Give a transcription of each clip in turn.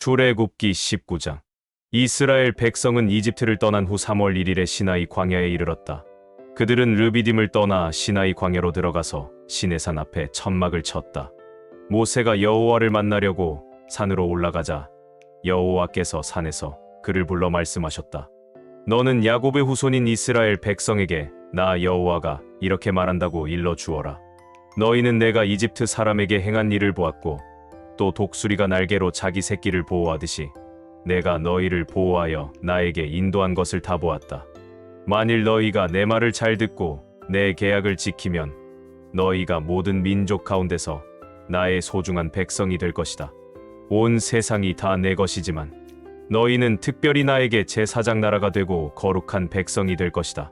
출애굽기 19장 이스라엘 백성은 이집트를 떠난 후 3월 1일에 시나이 광야에 이르렀다. 그들은 르비딤을 떠나 시나이 광야로 들어가서 시내산 앞에 천막을 쳤다. 모세가 여호와를 만나려고 산으로 올라가자 여호와께서 산에서 그를 불러 말씀하셨다. 너는 야곱의 후손인 이스라엘 백성에게 나 여호와가 이렇게 말한다고 일러 주어라. 너희는 내가 이집트 사람에게 행한 일을 보았고 또 독수리가 날개로 자기 새끼를 보호하듯이 내가 너희를 보호하여 나에게 인도한 것을 다 보았다. 만일 너희가 내 말을 잘 듣고 내 계약을 지키면 너희가 모든 민족 가운데서 나의 소중한 백성이 될 것이다. 온 세상이 다 내 것이지만 너희는 특별히 나에게 제사장 나라가 되고 거룩한 백성이 될 것이다.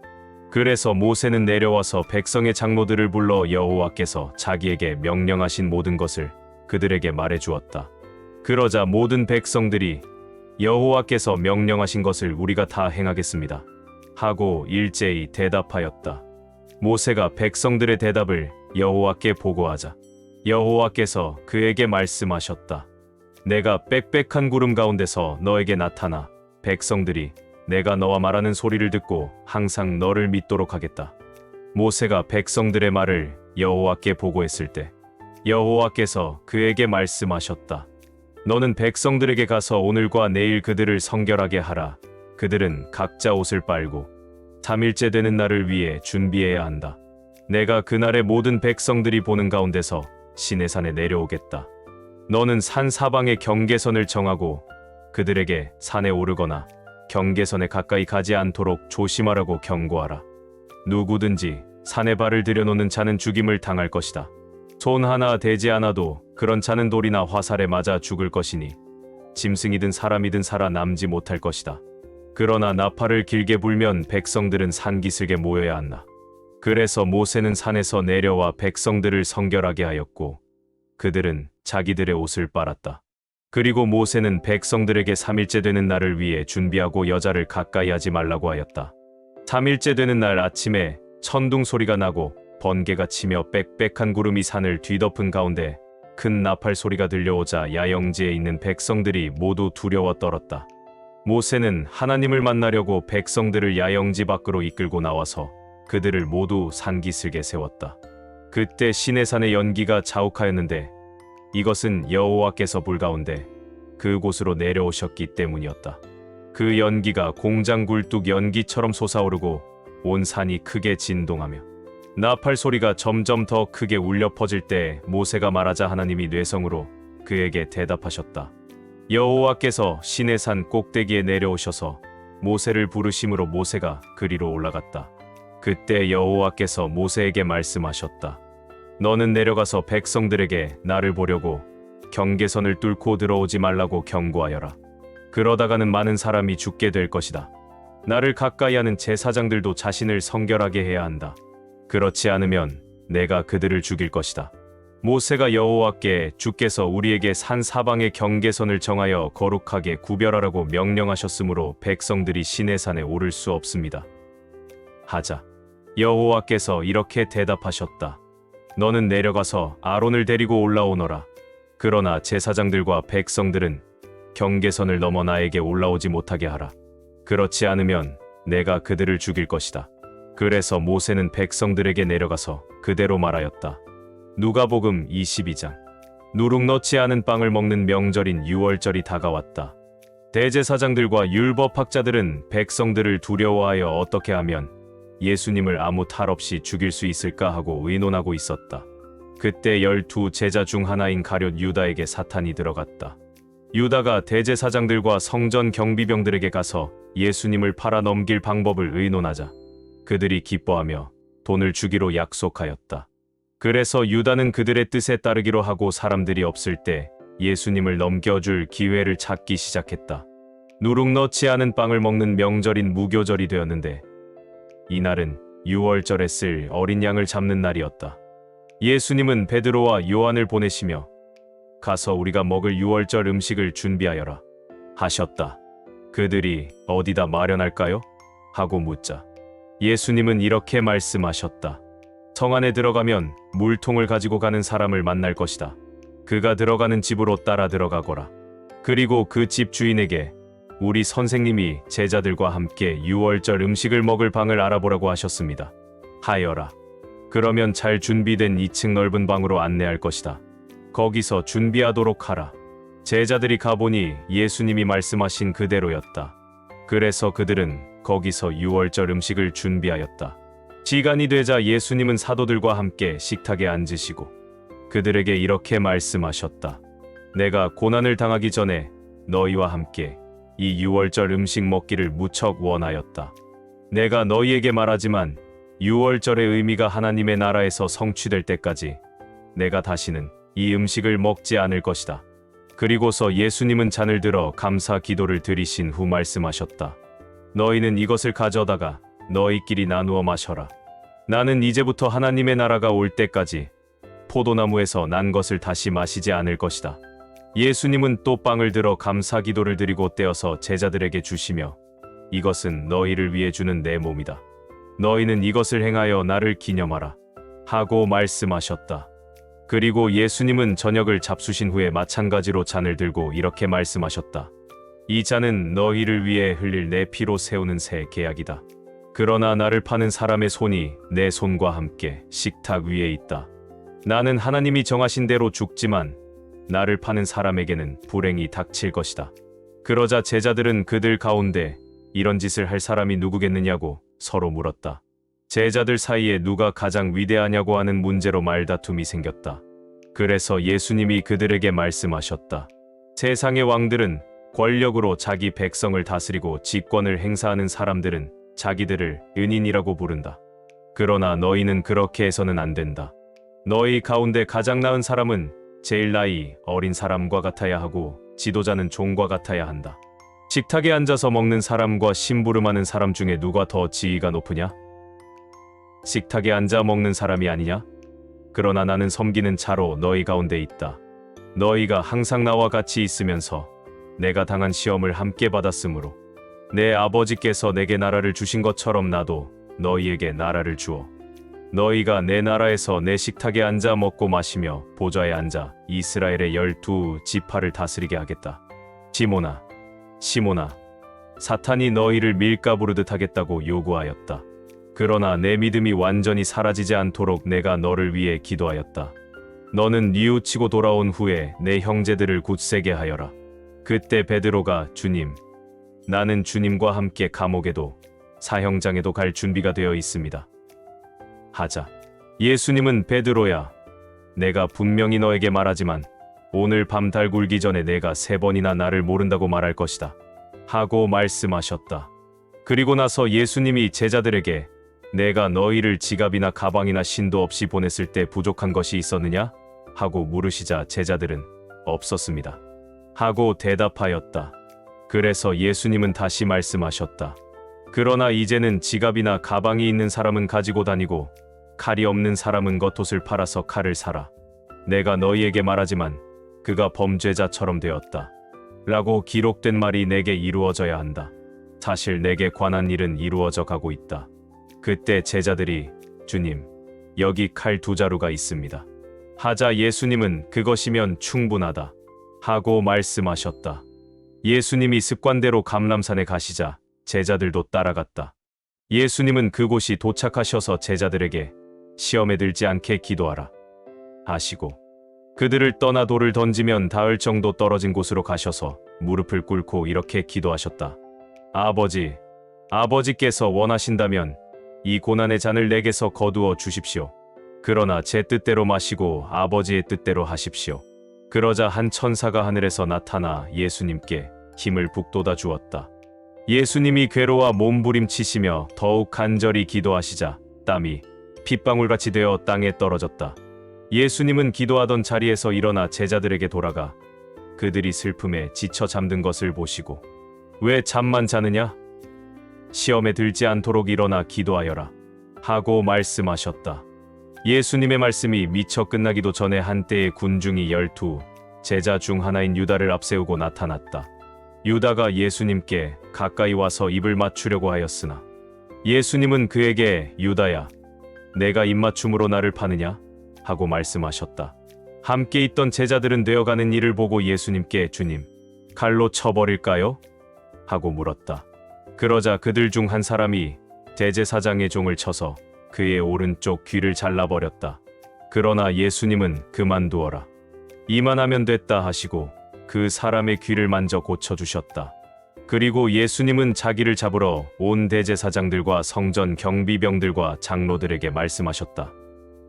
그래서 모세는 내려와서 백성의 장로들을 불러 여호와께서 자기에게 명령하신 모든 것을 그들에게 말해 주었다. 그러자 모든 백성들이 여호와께서 명령하신 것을 우리가 다 행하겠습니다. 하고 일제히 대답하였다. 모세가 백성들의 대답을 여호와께 보고하자 여호와께서 그에게 말씀하셨다. 내가 빽빽한 구름 가운데서 너에게 나타나 백성들이 내가 너와 말하는 소리를 듣고 항상 너를 믿도록 하겠다. 모세가 백성들의 말을 여호와께 보고했을 때 여호와께서 그에게 말씀하셨다. 너는 백성들에게 가서 오늘과 내일 그들을 성결하게 하라. 그들은 각자 옷을 빨고 3일째 되는 날을 위해 준비해야 한다. 내가 그날의 모든 백성들이 보는 가운데서 시내산에 내려오겠다. 너는 산 사방의 경계선을 정하고 그들에게 산에 오르거나 경계선에 가까이 가지 않도록 조심하라고 경고하라. 누구든지 산에 발을 들여놓는 자는 죽임을 당할 것이다. 손 하나 대지 않아도 그런 자는 돌이나 화살에 맞아 죽을 것이니 짐승이든 사람이든 살아남지 못할 것이다. 그러나 나팔을 길게 불면 백성들은 산기슭에 모여야 한다. 그래서 모세는 산에서 내려와 백성들을 성결하게 하였고 그들은 자기들의 옷을 빨았다. 그리고 모세는 백성들에게 3일째 되는 날을 위해 준비하고 여자를 가까이 하지 말라고 하였다. 3일째 되는 날 아침에 천둥 소리가 나고 번개가 치며 빽빽한 구름이 산을 뒤덮은 가운데 큰 나팔 소리가 들려오자 야영지에 있는 백성들이 모두 두려워 떨었다. 모세는 하나님을 만나려고 백성들을 야영지 밖으로 이끌고 나와서 그들을 모두 산기슭에 세웠다. 그때 시내산의 연기가 자욱하였는데 이것은 여호와께서 불 가운데 그곳으로 내려오셨기 때문이었다. 그 연기가 공장 굴뚝 연기처럼 솟아오르고 온 산이 크게 진동하며 나팔 소리가 점점 더 크게 울려 퍼질 때 모세가 말하자 하나님이 뇌성으로 그에게 대답하셨다. 여호와께서 시내산 꼭대기에 내려오셔서 모세를 부르심으로 모세가 그리로 올라갔다. 그때 여호와께서 모세에게 말씀하셨다. 너는 내려가서 백성들에게 나를 보려고 경계선을 뚫고 들어오지 말라고 경고하여라. 그러다가는 많은 사람이 죽게 될 것이다. 나를 가까이 하는 제사장들도 자신을 성결하게 해야 한다. 그렇지 않으면 내가 그들을 죽일 것이다. 모세가 여호와께 주께서 우리에게 산 사방의 경계선을 정하여 거룩하게 구별하라고 명령하셨으므로 백성들이 시내산에 오를 수 없습니다. 하자 여호와께서 이렇게 대답하셨다. 너는 내려가서 아론을 데리고 올라오너라. 그러나 제사장들과 백성들은 경계선을 넘어 나에게 올라오지 못하게 하라. 그렇지 않으면 내가 그들을 죽일 것이다. 그래서 모세는 백성들에게 내려가서 그대로 말하였다. 누가복음 22장. 누룩 넣지 않은 빵을 먹는 명절인 유월절이 다가왔다. 대제사장들과 율법학자들은 백성들을 두려워하여 어떻게 하면 예수님을 아무 탈 없이 죽일 수 있을까 하고 의논하고 있었다. 그때 열두 제자 중 하나인 가룟 유다에게 사탄이 들어갔다. 유다가 대제사장들과 성전 경비병들에게 가서 예수님을 팔아 넘길 방법을 의논하자 그들이 기뻐하며 돈을 주기로 약속하였다. 그래서 유다는 그들의 뜻에 따르기로 하고 사람들이 없을 때 예수님을 넘겨줄 기회를 찾기 시작했다. 누룩 넣지 않은 빵을 먹는 명절인 무교절이 되었는데 이날은 유월절에 쓸 어린 양을 잡는 날이었다. 예수님은 베드로와 요한을 보내시며 가서 우리가 먹을 유월절 음식을 준비하여라 하셨다. 그들이 어디다 마련할까요? 하고 묻자 예수님은 이렇게 말씀하셨다. 성 안에 들어가면 물통을 가지고 가는 사람을 만날 것이다. 그가 들어가는 집으로 따라 들어가거라. 그리고 그 집 주인에게 우리 선생님이 제자들과 함께 유월절 음식을 먹을 방을 알아보라고 하셨습니다. 하여라. 그러면 잘 준비된 2층 넓은 방으로 안내할 것이다. 거기서 준비하도록 하라. 제자들이 가보니 예수님이 말씀하신 그대로였다. 그래서 그들은 거기서 유월절 음식을 준비하였다. 시간이 되자 예수님은 사도들과 함께 식탁에 앉으시고 그들에게 이렇게 말씀하셨다. 내가 고난을 당하기 전에 너희와 함께 이 유월절 음식 먹기를 무척 원하였다. 내가 너희에게 말하지만 유월절의 의미가 하나님의 나라에서 성취될 때까지 내가 다시는 이 음식을 먹지 않을 것이다. 그리고서 예수님은 잔을 들어 감사 기도를 드리신 후 말씀하셨다. 너희는 이것을 가져다가 너희끼리 나누어 마셔라. 나는 이제부터 하나님의 나라가 올 때까지 포도나무에서 난 것을 다시 마시지 않을 것이다. 예수님은 또 빵을 들어 감사 기도를 드리고 떼어서 제자들에게 주시며 이것은 너희를 위해 주는 내 몸이다. 너희는 이것을 행하여 나를 기념하라. 하고 말씀하셨다. 그리고 예수님은 저녁을 잡수신 후에 마찬가지로 잔을 들고 이렇게 말씀하셨다. 이 잔은 너희를 위해 흘릴 내 피로 세우는 새 계약이다. 그러나 나를 파는 사람의 손이 내 손과 함께 식탁 위에 있다. 나는 하나님이 정하신 대로 죽지만 나를 파는 사람에게는 불행이 닥칠 것이다. 그러자 제자들은 그들 가운데 이런 짓을 할 사람이 누구겠느냐고 서로 물었다. 제자들 사이에 누가 가장 위대하냐고 하는 문제로 말다툼이 생겼다. 그래서 예수님이 그들에게 말씀하셨다. 세상의 왕들은 권력으로 자기 백성을 다스리고 직권을 행사하는 사람들은 자기들을 은인이라고 부른다. 그러나 너희는 그렇게 해서는 안 된다. 너희 가운데 가장 나은 사람은 제일 나이 어린 사람과 같아야 하고 지도자는 종과 같아야 한다. 식탁에 앉아서 먹는 사람과 심부름하는 사람 중에 누가 더 지위가 높으냐? 식탁에 앉아 먹는 사람이 아니냐? 그러나 나는 섬기는 자로 너희 가운데 있다. 너희가 항상 나와 같이 있으면서 내가 당한 시험을 함께 받았으므로 내 아버지께서 내게 나라를 주신 것처럼 나도 너희에게 나라를 주어 너희가 내 나라에서 내 식탁에 앉아 먹고 마시며 보좌에 앉아 이스라엘의 열두 지파를 다스리게 하겠다. 시모나, 시모나, 사탄이 너희를 밀가부르듯 하겠다고 요구하였다. 그러나 내 믿음이 완전히 사라지지 않도록 내가 너를 위해 기도하였다. 너는 뉘우치고 돌아온 후에 내 형제들을 굳세게 하여라. 그때 베드로가 주님, 나는 주님과 함께 감옥에도 사형장에도 갈 준비가 되어 있습니다. 하자. 예수님은 베드로야, 내가 분명히 너에게 말하지만 오늘 밤 달 굴기 전에 내가 세 번이나 나를 모른다고 말할 것이다. 하고 말씀하셨다. 그리고 나서 예수님이 제자들에게 내가 너희를 지갑이나 가방이나 신도 없이 보냈을 때 부족한 것이 있었느냐? 하고 물으시자 제자들은 없었습니다. 하고 대답하였다. 그래서 예수님은 다시 말씀하셨다. 그러나 이제는 지갑이나 가방이 있는 사람은 가지고 다니고 칼이 없는 사람은 겉옷을 팔아서 칼을 사라. 내가 너희에게 말하지만 그가 범죄자처럼 되었다. 라고 기록된 말이 내게 이루어져야 한다. 사실 내게 관한 일은 이루어져 가고 있다. 그때 제자들이 주님, 여기 칼 두 자루가 있습니다. 하자 예수님은 그것이면 충분하다. 하고 말씀하셨다. 예수님이 습관대로 감람산에 가시자 제자들도 따라갔다. 예수님은 그곳이 도착하셔서 제자들에게 시험에 들지 않게 기도하라. 하시고 그들을 떠나 돌을 던지면 닿을 정도 떨어진 곳으로 가셔서 무릎을 꿇고 이렇게 기도하셨다. 아버지, 아버지께서 원하신다면 이 고난의 잔을 내게서 거두어 주십시오. 그러나 제 뜻대로 마시고 아버지의 뜻대로 하십시오. 그러자 한 천사가 하늘에서 나타나 예수님께 힘을 북돋아 주었다. 예수님이 괴로워 몸부림치시며 더욱 간절히 기도하시자 땀이 핏방울같이 되어 땅에 떨어졌다. 예수님은 기도하던 자리에서 일어나 제자들에게 돌아가 그들이 슬픔에 지쳐 잠든 것을 보시고 왜 잠만 자느냐? 시험에 들지 않도록 일어나 기도하여라. 하고 말씀하셨다. 예수님의 말씀이 미처 끝나기도 전에 한때의 군중이 열두 제자 중 하나인 유다를 앞세우고 나타났다. 유다가 예수님께 가까이 와서 입을 맞추려고 하였으나 예수님은 그에게 유다야, 내가 입맞춤으로 나를 파느냐? 하고 말씀하셨다. 함께 있던 제자들은 되어가는 일을 보고 예수님께 주님, 칼로 쳐버릴까요? 하고 물었다. 그러자 그들 중 한 사람이 대제사장의 종을 쳐서 그의 오른쪽 귀를 잘라버렸다. 그러나 예수님은 그만두어라. 이만하면 됐다 하시고 그 사람의 귀를 만져 고쳐주셨다. 그리고 예수님은 자기를 잡으러 온 대제사장들과 성전 경비병들과 장로들에게 말씀하셨다.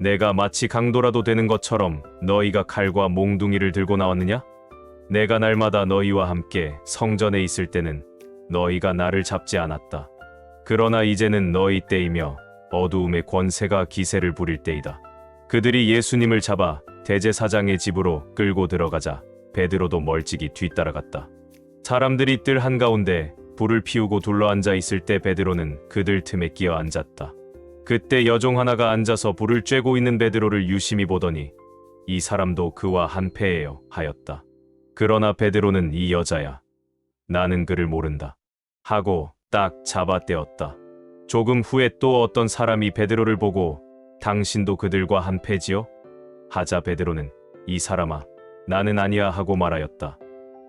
내가 마치 강도라도 되는 것처럼 너희가 칼과 몽둥이를 들고 나왔느냐? 내가 날마다 너희와 함께 성전에 있을 때는 너희가 나를 잡지 않았다. 그러나 이제는 너희 때이며 어두움의 권세가 기세를 부릴 때이다. 그들이 예수님을 잡아 대제사장의 집으로 끌고 들어가자 베드로도 멀찍이 뒤따라갔다. 사람들이 뜰 한가운데 불을 피우고 둘러앉아 있을 때 베드로는 그들 틈에 끼어 앉았다. 그때 여종 하나가 앉아서 불을 쬐고 있는 베드로를 유심히 보더니 이 사람도 그와 한패예요 하였다. 그러나 베드로는 이 여자야. 나는 그를 모른다. 하고 딱 잡아떼었다. 조금 후에 또 어떤 사람이 베드로를 보고 당신도 그들과 한패지요? 하자 베드로는 이 사람아 나는 아니야 하고 말하였다.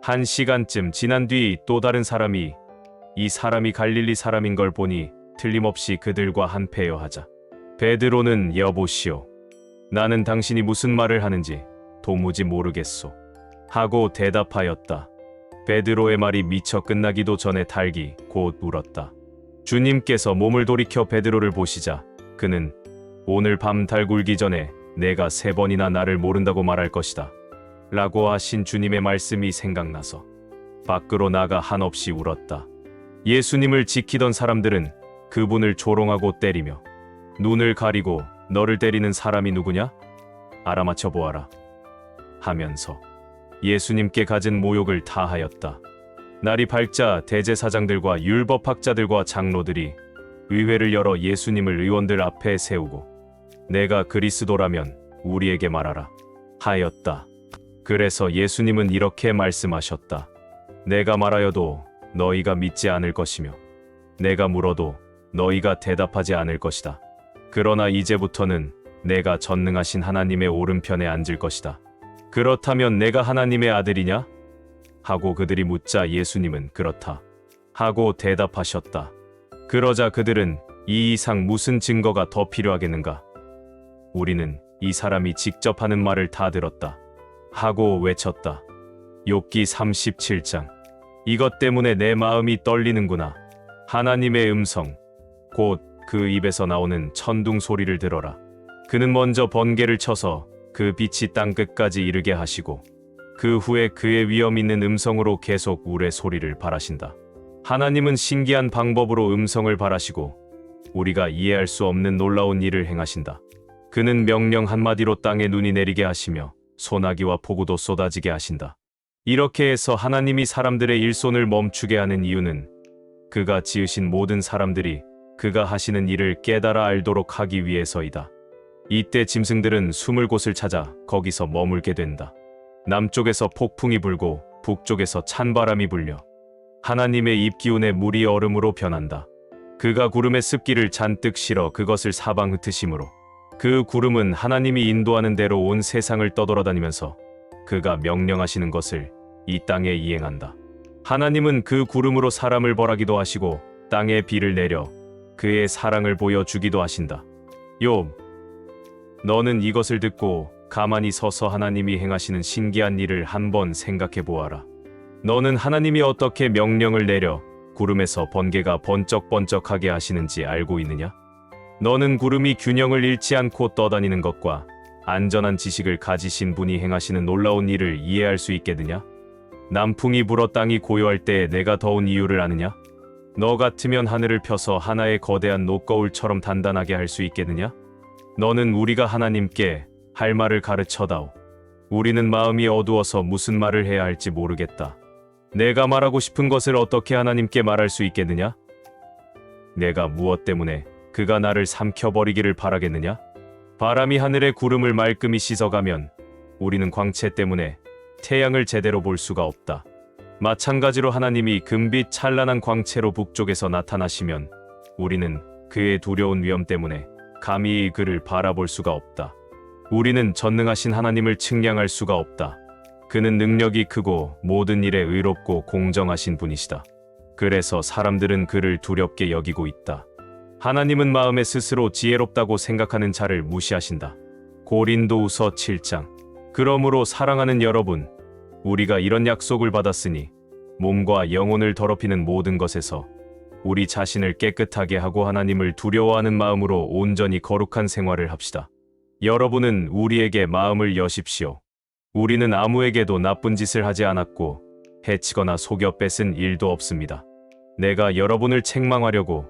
한 시간쯤 지난 뒤 또 다른 사람이 이 사람이 갈릴리 사람인 걸 보니 틀림없이 그들과 한패여 하자. 베드로는 여보시오. 나는 당신이 무슨 말을 하는지 도무지 모르겠소. 하고 대답하였다. 베드로의 말이 미처 끝나기도 전에 달기 곧 울었다. 주님께서 몸을 돌이켜 베드로를 보시자 그는 오늘 밤 달 굴기 전에 내가 세 번이나 나를 모른다고 말할 것이다. 라고 하신 주님의 말씀이 생각나서 밖으로 나가 한없이 울었다. 예수님을 지키던 사람들은 그분을 조롱하고 때리며 눈을 가리고 너를 때리는 사람이 누구냐? 알아맞혀 보아라. 하면서 예수님께 가진 모욕을 다하였다. 날이 밝자 대제사장들과 율법학자들과 장로들이 의회를 열어 예수님을 의원들 앞에 세우고 내가 그리스도라면 우리에게 말하라 하였다. 그래서 예수님은 이렇게 말씀하셨다. 내가 말하여도 너희가 믿지 않을 것이며 내가 물어도 너희가 대답하지 않을 것이다. 그러나 이제부터는 내가 전능하신 하나님의 오른편에 앉을 것이다. 그렇다면 내가 하나님의 아들이냐? 하고 그들이 묻자 예수님은 그렇다. 하고 대답하셨다. 그러자 그들은 이 이상 무슨 증거가 더 필요하겠는가? 우리는 이 사람이 직접 하는 말을 다 들었다. 하고 외쳤다. 욥기 37장. 이것 때문에 내 마음이 떨리는구나. 하나님의 음성. 곧 그 입에서 나오는 천둥 소리를 들어라. 그는 먼저 번개를 쳐서 그 빛이 땅 끝까지 이르게 하시고 그 후에 그의 위험 있는 음성으로 계속 울의 소리를 발하신다. 하나님은 신기한 방법으로 음성을 발하시고 우리가 이해할 수 없는 놀라운 일을 행하신다. 그는 명령 한마디로 땅에 눈이 내리게 하시며 소나기와 폭우도 쏟아지게 하신다. 이렇게 해서 하나님이 사람들의 일손을 멈추게 하는 이유는 그가 지으신 모든 사람들이 그가 하시는 일을 깨달아 알도록 하기 위해서이다. 이때 짐승들은 숨을 곳을 찾아 거기서 머물게 된다. 남쪽에서 폭풍이 불고 북쪽에서 찬바람이 불려 하나님의 입기운에 물이 얼음으로 변한다. 그가 구름의 습기를 잔뜩 실어 그것을 사방 흩으심으로 그 구름은 하나님이 인도하는 대로 온 세상을 떠돌아다니면서 그가 명령하시는 것을 이 땅에 이행한다. 하나님은 그 구름으로 사람을 벌하기도 하시고 땅에 비를 내려 그의 사랑을 보여주기도 하신다. 욥, 너는 이것을 듣고 가만히 서서 하나님이 행하시는 신기한 일을 한번 생각해 보아라. 너는 하나님이 어떻게 명령을 내려 구름에서 번개가 번쩍번쩍하게 하시는지 알고 있느냐? 너는 구름이 균형을 잃지 않고 떠다니는 것과 안전한 지식을 가지신 분이 행하시는 놀라운 일을 이해할 수 있겠느냐? 남풍이 불어 땅이 고요할 때에 내가 더운 이유를 아느냐? 너 같으면 하늘을 펴서 하나의 거대한 노거울처럼 단단하게 할 수 있겠느냐? 너는 우리가 하나님께 할 말을 가르쳐다오. 우리는 마음이 어두워서 무슨 말을 해야 할지 모르겠다. 내가 말하고 싶은 것을 어떻게 하나님께 말할 수 있겠느냐? 내가 무엇 때문에 그가 나를 삼켜버리기를 바라겠느냐? 바람이 하늘의 구름을 말끔히 씻어가면 우리는 광채 때문에 태양을 제대로 볼 수가 없다. 마찬가지로 하나님이 금빛 찬란한 광채로 북쪽에서 나타나시면 우리는 그의 두려운 위험 때문에 감히 그를 바라볼 수가 없다. 우리는 전능하신 하나님을 측량할 수가 없다. 그는 능력이 크고 모든 일에 의롭고 공정하신 분이시다. 그래서 사람들은 그를 두렵게 여기고 있다. 하나님은 마음에 스스로 지혜롭다고 생각하는 자를 무시하신다. 고린도후서 7장. 그러므로 사랑하는 여러분, 우리가 이런 약속을 받았으니 몸과 영혼을 더럽히는 모든 것에서 우리 자신을 깨끗하게 하고 하나님을 두려워하는 마음으로 온전히 거룩한 생활을 합시다. 여러분은 우리에게 마음을 여십시오. 우리는 아무에게도 나쁜 짓을 하지 않았고 해치거나 속여 뺏은 일도 없습니다. 내가 여러분을 책망하려고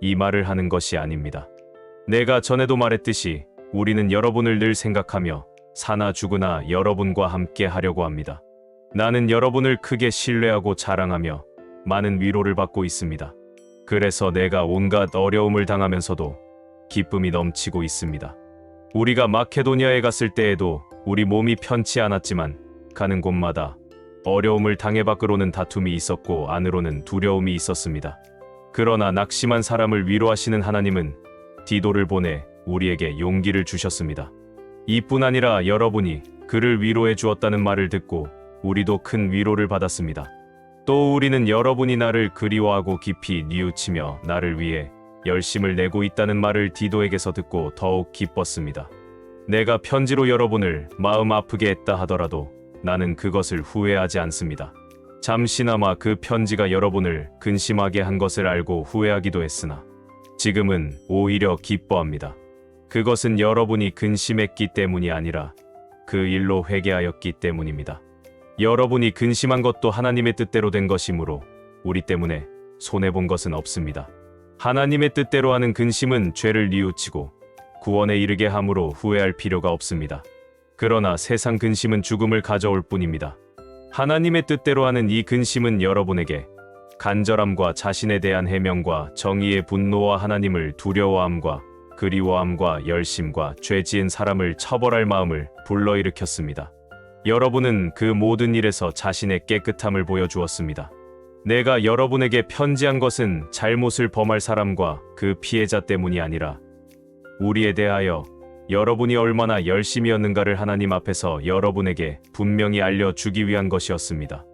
이 말을 하는 것이 아닙니다. 내가 전에도 말했듯이 우리는 여러분을 늘 생각하며 사나 죽으나 여러분과 함께 하려고 합니다. 나는 여러분을 크게 신뢰하고 자랑하며 많은 위로를 받고 있습니다. 그래서 내가 온갖 어려움을 당하면서도 기쁨이 넘치고 있습니다. 우리가 마케도니아에 갔을 때에도 우리 몸이 편치 않았지만 가는 곳마다 어려움을 당해 밖으로는 다툼이 있었고 안으로는 두려움이 있었습니다. 그러나 낙심한 사람을 위로하시는 하나님은 디도를 보내 우리에게 용기를 주셨습니다. 이뿐 아니라 여러분이 그를 위로해 주었다는 말을 듣고 우리도 큰 위로를 받았습니다. 또 우리는 여러분이 나를 그리워하고 깊이 뉘우치며 나를 위해 열심을 내고 있다는 말을 디도에게서 듣고 더욱 기뻤습니다. 내가 편지로 여러분을 마음 아프게 했다 하더라도 나는 그것을 후회하지 않습니다. 잠시나마 그 편지가 여러분을 근심하게 한 것을 알고 후회하기도 했으나 지금은 오히려 기뻐합니다. 그것은 여러분이 근심했기 때문이 아니라 그 일로 회개하였기 때문입니다. 여러분이 근심한 것도 하나님의 뜻대로 된 것이므로 우리 때문에 손해본 것은 없습니다. 하나님의 뜻대로 하는 근심은 죄를 뉘우치고 구원에 이르게 함으로 후회할 필요가 없습니다. 그러나 세상 근심은 죽음을 가져올 뿐입니다. 하나님의 뜻대로 하는 이 근심은 여러분에게 간절함과 자신에 대한 해명과 정의의 분노와 하나님을 두려워함과 그리워함과 열심과 죄 지은 사람을 처벌할 마음을 불러일으켰습니다. 여러분은 그 모든 일에서 자신의 깨끗함을 보여주었습니다. 내가 여러분에게 편지한 것은 잘못을 범할 사람과 그 피해자 때문이 아니라 우리에 대하여 여러분이 얼마나 열심이었는가를 하나님 앞에서 여러분에게 분명히 알려주기 위한 것이었습니다.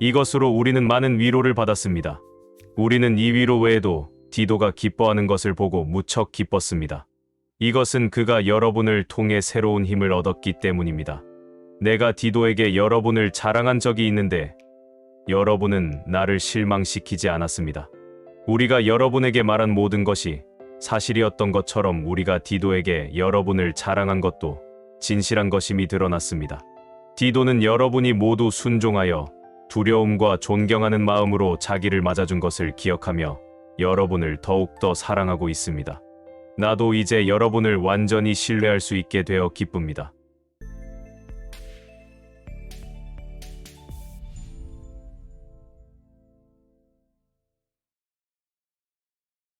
이것으로 우리는 많은 위로를 받았습니다. 우리는 이 위로 외에도 디도가 기뻐하는 것을 보고 무척 기뻤습니다. 이것은 그가 여러분을 통해 새로운 힘을 얻었기 때문입니다. 내가 디도에게 여러분을 자랑한 적이 있는데 여러분은 나를 실망시키지 않았습니다. 우리가 여러분에게 말한 모든 것이 사실이었던 것처럼 우리가 디도에게 여러분을 자랑한 것도 진실한 것임이 드러났습니다. 디도는 여러분이 모두 순종하여 두려움과 존경하는 마음으로 자기를 맞아준 것을 기억하며 여러분을 더욱더 사랑하고 있습니다. 나도 이제 여러분을 완전히 신뢰할 수 있게 되어 기쁩니다.